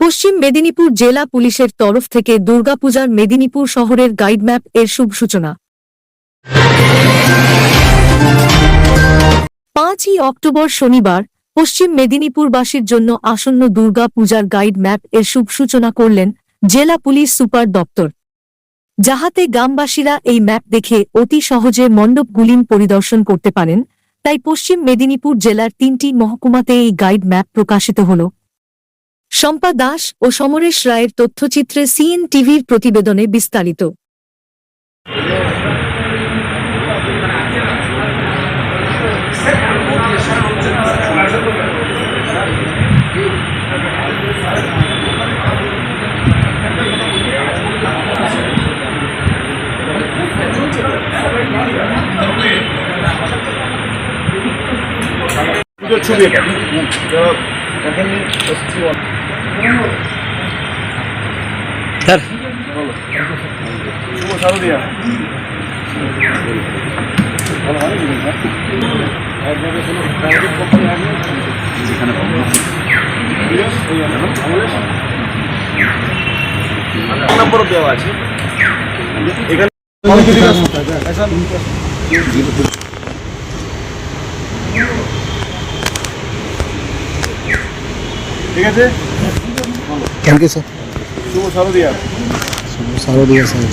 পশ্চিম মেদিনীপুর জেলা পুলিশের তরফ থেকে দুর্গাপূজার মেদিনীপুর শহরের গাইড ম্যাপ এর শুভ সূচনা। পাঁচই অক্টোবর শনিবার পশ্চিম মেদিনীপুরবাসীর জন্য আসন্ন দুর্গা পূজার গাইড ম্যাপ এর শুভ সূচনা করলেন জেলা পুলিশ সুপার দপ্তর। যাহাতে গ্রামবাসীরা এই ম্যাপ দেখে অতি সহজে মণ্ডপগুলিন পরিদর্শন করতে পারেন, তাই পশ্চিম মেদিনীপুর জেলার তিনটি মহকুমাতে এই গাইড ম্যাপ প্রকাশিত হল। শম্পা দাস ও সমরেশ রায়ের তথ্যচিত্রে সিএন টিভির প্রতিবেদনে বিস্তারিত। ছবি এখানে স্যার। নম্বরও দেওয়া আছে এখানে ঠিক আছে? Thank you sir? শুভ শারদিয়া। শারদীয়া স্যার।